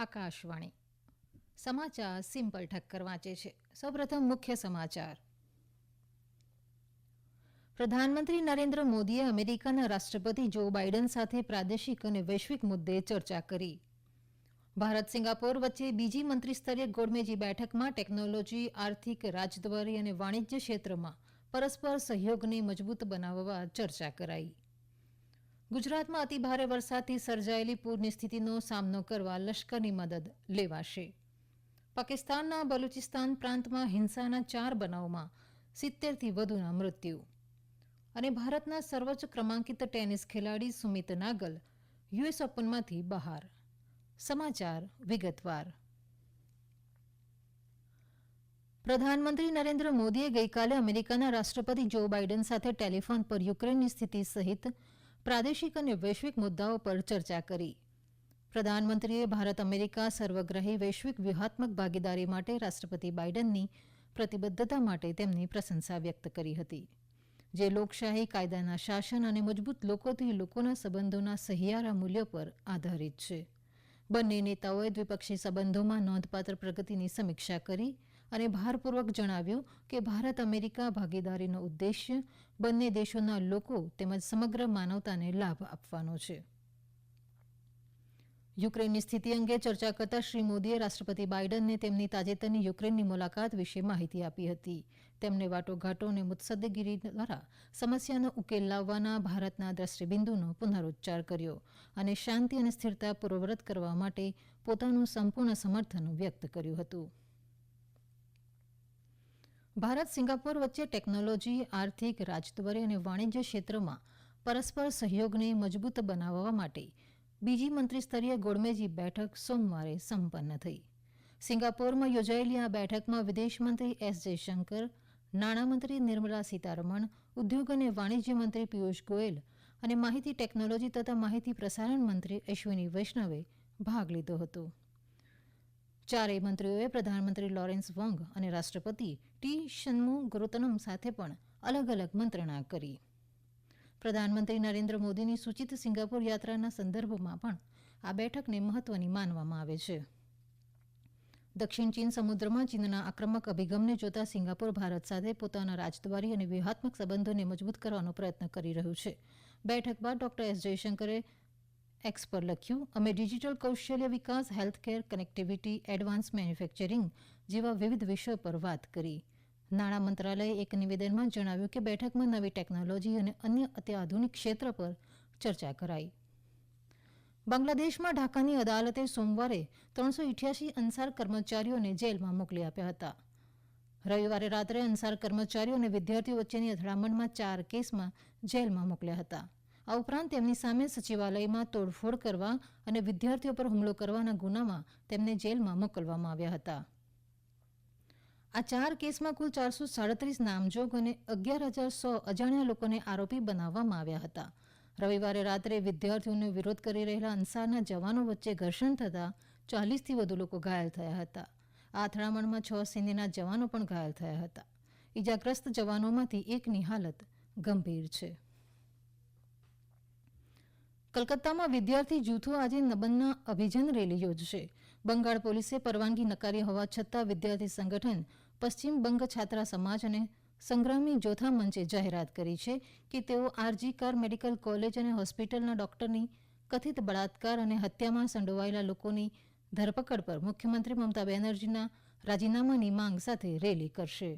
આકાશવાણી. સમાચાર સિમ્પલ ઠક્કર વાંચે છે. સૌપ્રથમ મુખ્ય સમાચાર. પ્રધાનમંત્રી નરેન્દ્ર મોદીએ અમેરિકાના રાષ્ટ્રપતિ જો બાઇડન સાથે પ્રાદેશિક અને વૈશ્વિક મુદ્દે ચર્ચા કરી. ભારત સિંગાપોર વચ્ચે બીજી મંત્રીસ્તરીય ગોળમેજી બેઠકમાં ટેકનોલોજી, આર્થિક, રાજદ્વારી અને વાણિજ્ય ક્ષેત્રમાં પરસ્પર સહયોગને મજબૂત બનાવવા ચર્ચા કરાઈ. ગુજરાતમાં અતિભારે વરસાદથી સર્જાયેલી પૂરની સ્થિતિનો સામનો કરવા લશ્કરની મદદ લેવાશે. પાકિસ્તાનના બલુચિસ્તાન પ્રાંતમાં હિંસાના ચાર બનાવમાં સિત્તેરથી વધુના મૃત્યુ. અને ભારતના સર્વોચ્ચ ક્રમાંકિત ટેનિસ ખેલાડી સુમિત નાગલ યુએસ ઓપનમાંથી બહાર. સમાચાર વિગતવાર. પ્રધાનમંત્રી નરેન્દ્ર મોદીએ ગઈકાલે અમેરિકાના રાષ્ટ્રપતિ જો બાઇડન સાથે ટેલિફોન પર યુક્રેનની સ્થિતિ સહિત પ્રાદેશિક અને વૈશ્વિક મુદ્દાઓ પર ચર્ચા કરી. પ્રધાનમંત્રીએ ભારત અમેરિકા સર્વગ્રાહી વૈશ્વિક વ્યૂહાત્મક ભાગીદારી માટે રાષ્ટ્રપતિ બાઇડનની પ્રતિબદ્ધતા માટે તેમની પ્રશંસા વ્યક્ત કરી હતી. જે લોકશાહી કાયદાના શાસન અને મજબૂત લોકોથી લોકોના સંબંધોના સહિયારા મૂલ્યો પર આધારિત છે. બંને નેતાઓએ દ્વિપક્ષી સંબંધોમાં નોંધપાત્ર પ્રગતિની સમીક્ષા કરી અને ભારપૂર્વક જણાવ્યું કે ભારત અમેરિકા ભાગીદારીનો ઉદ્દેશ્ય બંને દેશોના લોકો તેમજ સમગ્ર માનવતાને લાભ આપવાનો છે. યુક્રેનની સ્થિતિ અંગે ચર્ચા કરતા શ્રી મોદીએ રાષ્ટ્રપતિ બાઇડનને તેમની તાજેતરની યુક્રેનની મુલાકાત વિશે માહિતી આપી હતી. તેમને વાટોઘાટો અને મુત્સદ્દગીરી દ્વારા સમસ્યાનો ઉકેલ લાવવાના ભારતના દ્રષ્ટિબિંદુનો પુનરુચ્ચાર કર્યો અને શાંતિ અને સ્થિરતા પૂર્વવ્રત કરવા માટે પોતાનું સંપૂર્ણ સમર્થન વ્યક્ત કર્યું હતું. ભારત સિંગાપોર વચ્ચે ટેકનોલોજી, આર્થિક, રાજદ્વારી અને વાણિજ્ય ક્ષેત્રમાં પરસ્પર સહયોગને મજબૂત બનાવવા માટે બીજી મંત્રીસ્તરીય ગોળમેજી બેઠક સોમવારે સંપન્ન થઈ. સિંગાપોરમાં યોજાયેલી આ બેઠકમાં વિદેશમંત્રી એસ જયશંકર, નાણામંત્રી નિર્મલા સીતારમણ, ઉદ્યોગ અને વાણિજ્ય મંત્રી પિયુષ ગોયલ અને માહિતી ટેકનોલોજી તથા માહિતી પ્રસારણ મંત્રી અશ્વિની વૈષ્ણવે ભાગ લીધો હતો. ચારેય મંત્રીઓએ પ્રધાનમંત્રી લોરેન્સ વોંગ અને રાષ્ટ્રપતિ ટી શન્મુ ગોરતનમ સાથે પણ અલગ અલગ મંત્રણા કરી. પ્રધાનમંત્રી નરેન્દ્ર મોદીની સૂચિત સિંગાપુર યાત્રાના સંદર્ભમાં પણ આ બેઠકને મહત્વની માનવામાં આવે છે. દક્ષિણ ચીન સમુદ્રમાં ચીનના આક્રમક અભિગમને જોતા સિંગાપુર ભારત સાથે પોતાના રાજદ્વારી અને વ્યૂહાત્મક સંબંધોને મજબૂત કરવાનો પ્રયત્ન કરી રહ્યું છે. બેઠક બાદ ડોક્ટર એસ જયશંકરે એક્સ પર લખ્યું, અમે ડિજિટલ કૌશલ્ય વિકાસ, હેલ્થકેર, કનેક્ટિવિટી, એડવાન્સ મેન્યુફેક્ચરિંગ જેવા વિવિધ વિષયો પર વાત કરી. નાણાં મંત્રાલયે એક નિવેદનમાં જણાવ્યું કે બેઠકમાં નવી ટેકનોલોજી અને અન્ય અત્યાધુનિક ક્ષેત્ર પર ચર્ચા કરાઈ. બાંગ્લાદેશમાં ઢાકાની અદાલતે સોમવારે ત્રણસો ઇઠ્યાસી અન્સાર કર્મચારીઓને જેલમાં મોકલી આપ્યા હતા. રવિવારે રાત્રે અન્સાર કર્મચારીઓ અને વિદ્યાર્થીઓ વચ્ચેની અથડામણમાં ચાર કેસમાં જેલમાં મોકલ્યા હતા. આ ઉપરાંત તેમની સામે સચિવાલયમાં તોડફોડ કરવા અને વિદ્યાર્થીઓ પર હુમલો કરવાના ગુનામાં તેમને જેલમાં મોકલવામાં આવ્યા હતા. આ ચાર કેસમાં કુલ ચારસો સાડત્રીસ નામજોગ અને અગિયાર હજાર સો અજાણ્યા લોકોને આરોપી બનાવવામાં આવ્યા હતા. રવિવારે રાત્રે વિદ્યાર્થીઓનો વિરોધ કરી રહેલા અંસારના જવાનો વચ્ચે ઘર્ષણ થતાં ચાલીસથી વધુ લોકો ઘાયલ થયા હતા. આ અથડામણમાં છ સૈન્યના જવાનો પણ ઘાયલ થયા હતા. ઇજાગ્રસ્ત જવાનોમાંથી એકની હાલત ગંભીર છે. કલકત્તામાં વિદ્યાર્થી જૂથો આજે નબનના અભિજન રેલી યોજશે. બંગાળ પોલીસે પરવાનગી નકારી હોવા છતાં વિદ્યાર્થી સંગઠન પશ્ચિમ બંગ છાત્રા સમાજ અને સંગ્રામી જોથા મંચે જાહેરાત કરી છે કે તેઓ આરજી કાર મેડિકલ કોલેજ અને હોસ્પિટલના ડોક્ટરની કથિત બળાત્કાર અને હત્યામાં સંડોવાયેલા લોકોની ધરપકડ પર મુખ્યમંત્રી મમતા બેનર્જીના રાજીનામાની માંગ સાથે રેલી કરશે.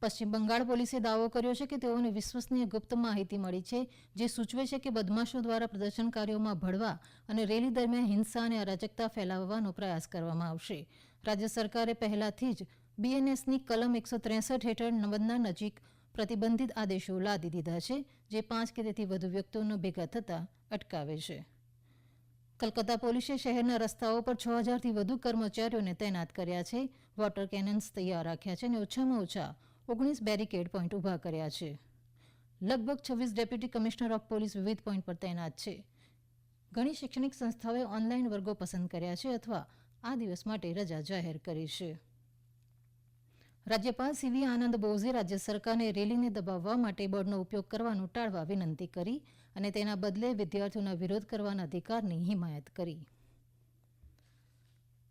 પશ્ચિમ બંગાળ પોલીસે દાવો કર્યો છે કે તેઓને વિશ્વસનીય ગુપ્ત માહિતી મળી છે, જે સૂચવે છે કે બદમાશો દ્વારા પ્રદર્શનકારીઓમાં ભળવા અને રેલી દરમિયાન હિંસા અને અરાજકતા ફેલાવવાનો પ્રયાસ કરવામાં આવશે. રાજ્ય સરકારે પહેલાથી જ બીએનએસની કલમ એકસો ત્રેસઠ હેઠળ નવદના નજીક પ્રતિબંધિત આદેશો લાદી દીધા છે, જે પાંચ કે તેથી વધુ વ્યક્તિઓનો ભેગા થતા અટકાવે છે. કલકત્તા પોલીસે શહેરના રસ્તાઓ પર છ હજારથી વધુ કર્મચારીઓને તૈનાત કર્યા છે. વોટર કેનન્સ તૈયાર રાખ્યા છે અને ઓછામાં ઓછા ઓગણીસ બેરીકેડ પોઈન્ટ ઊભા કર્યા છે. લગભગ છવ્વીસ ડેપ્યુટી કમિશનર ઓફ પોલીસ વિવિધ પોઈન્ટ પર તૈનાત છે. ઘણી શૈક્ષણિક સંસ્થાઓએ ઓનલાઈન વર્ગો પસંદ કર્યા છે અથવા આ દિવસ માટે રજા જાહેર કરી છે. રાજ્યપાલ સીવી આનંદ બોઝે રાજ્ય સરકારને રેલીને દબાવવા માટે બળનો ઉપયોગ કરવાનું ટાળવા વિનંતી કરી અને તેના બદલે વિદ્યાર્થીઓના વિરોધ કરવાના અધિકારની હિમાયત કરી.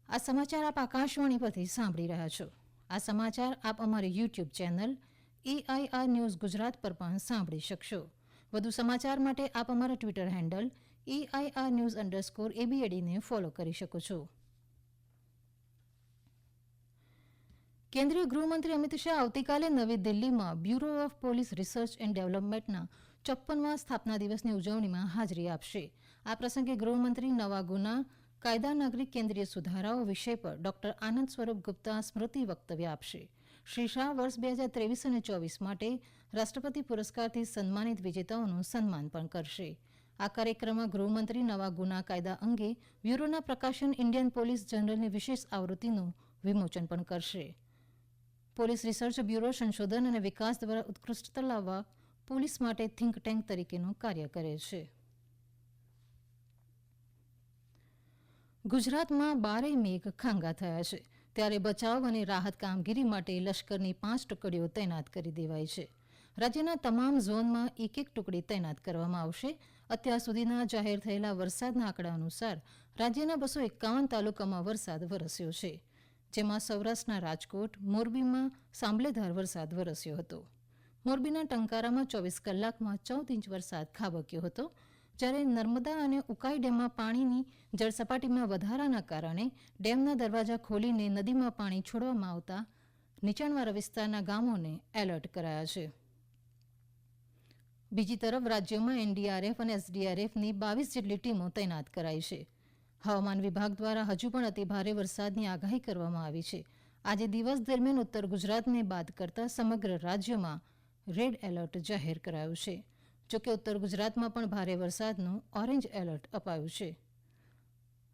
આ સમાચાર આપ આકાશવાણી પરથી સાંભળી રહ્યા છો. આ સમાચાર આપ અમારી YouTube channel AIR news Gujarat પર પણ સાંભળી શકશો. વધુ સમાચાર માટે આપ અમારા Twitter handle AIR news underscore એબીએડીને follow કરી શકો છો. કેન્દ્રીય ગૃહમંત્રી અમિત શાહ આવતીકાલે નવી દિલ્હીમાં bureau of police research and ડેવલપમેન્ટના ચોપ્પનમા સ્થાપના દિવસની ઉજવણીમાં હાજરી આપશે. આ પ્રસંગે ગૃહમંત્રી નવા ગુના કાયદા, નાગરિક કેન્દ્રીય સુધારાઓ વિષય પર ડોક્ટર આનંદ સ્વરૂપ ગુપ્તા સ્મૃતિ વક્તવ્ય આપશે. શ્રી શાહ વર્ષ બે હજાર ત્રેવીસ અને ચોવીસ માટે રાષ્ટ્રપતિ પુરસ્કારથી સન્માનિત વિજેતાઓનું સન્માન પણ કરશે. આ કાર્યક્રમમાં ગૃહમંત્રી નવા ગુના કાયદા અંગે બ્યુરોના પ્રકાશન, ઇન્ડિયન પોલીસ જનરલની વિશેષ આવૃત્તિનું વિમોચન પણ કરશે. પોલીસ રિસર્ચ બ્યુરો સંશોધન અને વિકાસ દ્વારા ઉત્કૃષ્ટતા લાવવા પોલીસ માટે થિંક ટેન્ક તરીકેનું કાર્ય કરે છે. ગુજરાતમાં બારેય મેઘ ખાંગા થયા છે. ત્યારે બચાવ અને રાહત કામગીરી માટે લશ્કરની પાંચ ટુકડીઓ તૈનાત કરી દેવાઈ છે. રાજ્યના તમામ ઝોનમાં એક એક ટુકડી તૈનાત કરવામાં આવશે. અત્યાર સુધીના જાહેર થયેલા વરસાદના આંકડા અનુસાર રાજ્યના બસો એકાવન તાલુકામાં વરસાદ વરસ્યો છે. જેમાં સૌરાષ્ટ્રના રાજકોટ, મોરબીમાં સાંભળેધાર વરસાદ વરસ્યો હતો. મોરબીના ટંકારામાં ચોવીસ કલાકમાં ચૌદ ઇંચ વરસાદ ખાબક્યો હતો. જ્યારે નર્મદા અને ઉકાઈ ડેમમાં પાણીની જળસપાટીમાં વધારાના કારણે ડેમના દરવાજા ખોલીને નદીમાં પાણી છોડવામાં આવતા નીચાણવાળા વિસ્તારના ગામોને એલર્ટ કરાયા છે. બીજી તરફ રાજ્યમાં એનડીઆરએફ અને એસડીઆરએફની બાવીસ જેટલી ટીમો તૈનાત કરાઈ છે. હવામાન વિભાગ દ્વારા હજુ પણ અતિભારે વરસાદની આગાહી કરવામાં આવી છે. આજે દિવસ દરમિયાન ઉત્તર ગુજરાતને બાદ કરતા સમગ્ર રાજ્યમાં રેડ એલર્ટ જાહેર કરાયું છે. જોકે ઉત્તર ગુજરાતમાં પણ ભારે વરસાદનું ઓરેન્જ એલર્ટ અપાયું છે.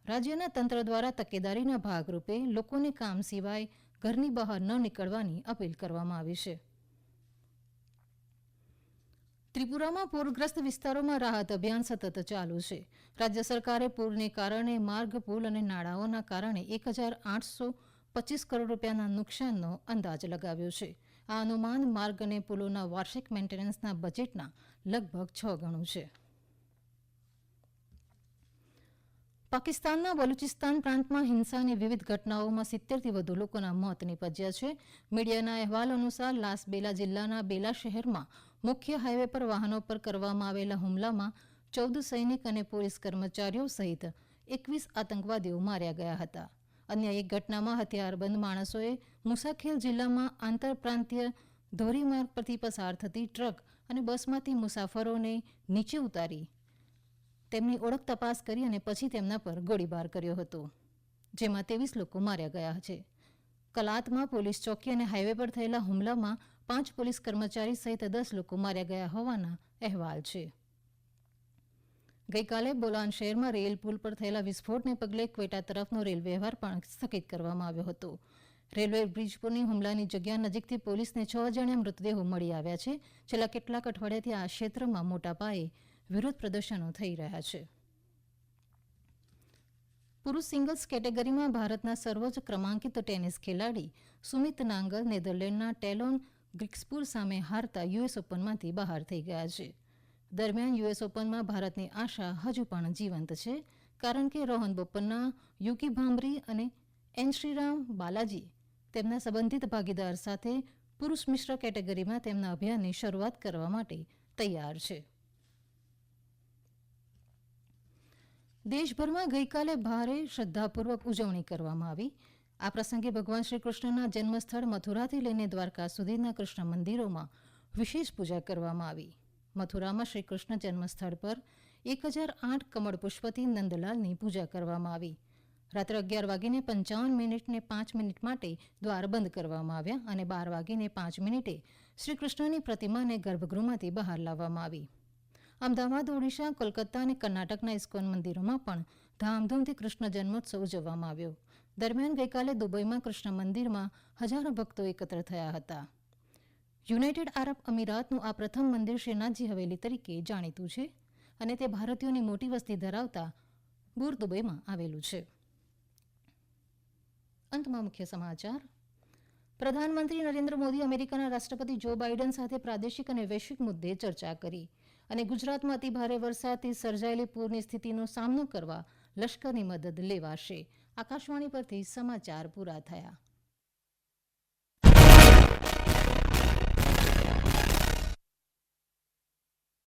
રાજ્યના તંત્ર દ્વારા તકેદારીના ભાગરૂપે લોકોને કામ સિવાય ઘરની બહાર ન નીકળવાની અપીલ કરવામાં આવી છે. ત્રિપુરામાં પૂરગ્રસ્ત વિસ્તારોમાં રાહત અભિયાન સતત ચાલુ છે. રાજ્ય સરકારે પૂરને કારણે માર્ગ, પુલ અને નાળાઓના કારણે એક હજાર આઠસો પચીસ કરોડ રૂપિયાના નુકસાનનો અંદાજ લગાવ્યો છે. આ અનુમાન માર્ગ અને પુલોના વાર્ષિક મેન્ટેનન્સના બજેટના લગભગ છ ગણું છે. પાકિસ્તાનના બલુચિસ્તાન પ્રાંતમાં હિંસાની વિવિધ ઘટનાઓમાં સિત્તેરથી વધુ લોકોના મોત નીપજ્યા છે. મીડિયાના અહેવાલ અનુસાર લાસબેલા જિલ્લાના બેલા શહેરમાં મુખ્ય હાઈવે પર વાહનો પર કરવામાં આવેલા હુમલામાં ચૌદ સૈનિક અને પોલીસ કર્મચારીઓ સહિત એકવીસ આતંકવાદીઓ માર્યા ગયા હતા. અન્ય એક ઘટનામાં હથિયારબંધ માણસોએ મુસાખેલ જિલ્લામાં આંતરપ્રાંતીય ધોરીમાર્ગ પરથી પસાર થતી ટ્રક અને બસમાંથી મુસાફરોને નીચે ઉતારી તેમની ઓળખ તપાસ કરી અને પછી તેમના પર ગોળીબાર કર્યો હતો, જેમાં ત્રેવીસ લોકો માર્યા ગયા છે. કલાતમાં પોલીસ ચોકી અને હાઈવે પર થયેલા હુમલામાં પાંચ પોલીસ કર્મચારી સહિત દસ લોકો માર્યા ગયા હોવાના અહેવાલ છે. ગઈકાલે બોલાન શહેરમાં રેલ પુલ પર થયેલા વિસ્ફોટને પગલે ક્વેટા તરફનો રેલ વ્યવહાર પણ સ્થગિત કરવામાં આવ્યો હતો. રેલવે બ્રિજ પરની હુમલાની જગ્યા નજીકથી પોલીસને છ જણા મૃતદેહો મળી આવ્યા છે. છેલ્લા કેટલાક અઠવાડિયાથી આ ક્ષેત્રમાં મોટા પાયે વિરોધ પ્રદર્શનો થઈ રહ્યા છે. પુરુષ સિંગલ્સ કેટેગરીમાં ભારતના સર્વોચ્ચ ક્રમાંકિત ટેનિસ ખેલાડી સુમિત નાંગલ નેધરલેન્ડના ટેલોન ગ્રિક્સપુર સામે હારતા યુએસ ઓપનમાંથી બહાર થઈ ગયા છે. દરમિયાન યુએસ ઓપનમાં ભારતની આશા હજુ પણ જીવંત છે, કારણ કે રોહન બોપન્ના, યુકી ભાંભરી અને એન શ્રીરામ બાલાજી તેમના સંબંધિત ભાગીદાર સાથે પુરુષ મિશ્ર કેટેગરીમાં તેમના અભિયાનની શરૂઆત કરવા માટે તૈયાર છે. દેશભરમાં ગઈકાલે ભારે શ્રદ્ધાપૂર્વક ઉજવણી કરવામાં આવી. આ પ્રસંગે ભગવાન શ્રી કૃષ્ણના જન્મસ્થળ મથુરાથી લઈને દ્વારકા સુધીના કૃષ્ણ મંદિરોમાં વિશેષ પૂજા કરવામાં આવી. મથુરામાં શ્રીકૃષ્ણ જન્મસ્થળ પર એક હજાર આઠ કમળ પુષ્પથી નંદલાલની પૂજા કરવામાં આવી. રાત્રે અગિયાર વાગીને પંચાવન મિનિટને પાંચ મિનિટ માટે દ્વાર બંધ કરવામાં આવ્યા અને બાર વાગીને પાંચ મિનિટે શ્રીકૃષ્ણની પ્રતિમાને ગર્ભગૃહમાંથી બહાર લાવવામાં આવી. અમદાવાદ, ઓડિશા, કોલકાતા અને કર્ણાટકના ઇસ્કોન મંદિરોમાં પણ ધામધૂમથી કૃષ્ણ જન્મોત્સવ ઉજવવામાં આવ્યો. દરમિયાન ગઈકાલે દુબઈમાં કૃષ્ણ મંદિરમાં હજારો ભક્તો એકત્ર થયા હતા. યુનાઇટેડ આરબ અમીરાતનું આ પ્રથમ મંદિર શ્રીનાથજી હવેલી તરીકે જાણીતું છે અને તે ભારતીયોની મોટી વસ્તી ધરાવતા બુર દુબઈમાં આવેલું છે. અંતમાં મુખ્ય સમાચાર. પ્રધાનમંત્રી નરેન્દ્ર મોદી અમેરિકાના રાષ્ટ્રપતિ જો બાઇડન સાથે પ્રાદેશિક અને વૈશ્વિક મુદ્દે ચર્ચા કરી અને ગુજરાતમાં અતિભારે વરસાદથી સર્જાયેલી પૂરની સ્થિતિનો સામનો કરવા લશ્કરની મદદ લેવાશે. આકાશવાણી પરથી સમાચાર પૂરા થયા.